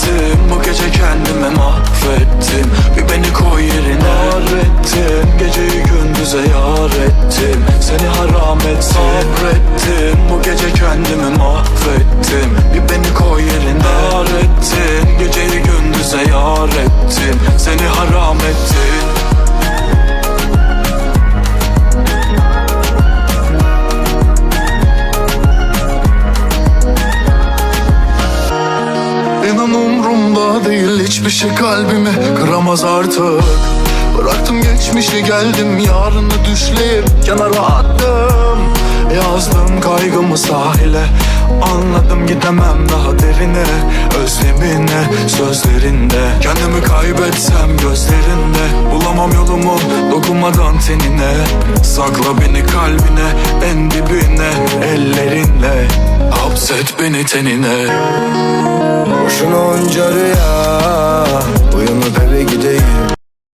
ettim Bu gece kendime mahvettim. Bir beni koy yerine. Yar Geceyi gündüze yar ettim. Hiçbir şey kalbimi kıramaz artık. Bıraktım geçmişi geldim yarını düşleyip kenara attım. Yazdım kaygımı sahile Anladım gidemem daha derine. Özlemine sözlerinde Kendimi kaybetsem gözlerinde. Bulamam yolumu dokunmadan tenine. Sakla beni kalbine en dibine Ellerinle. Hapset beni tenine. Boşuna onca rüya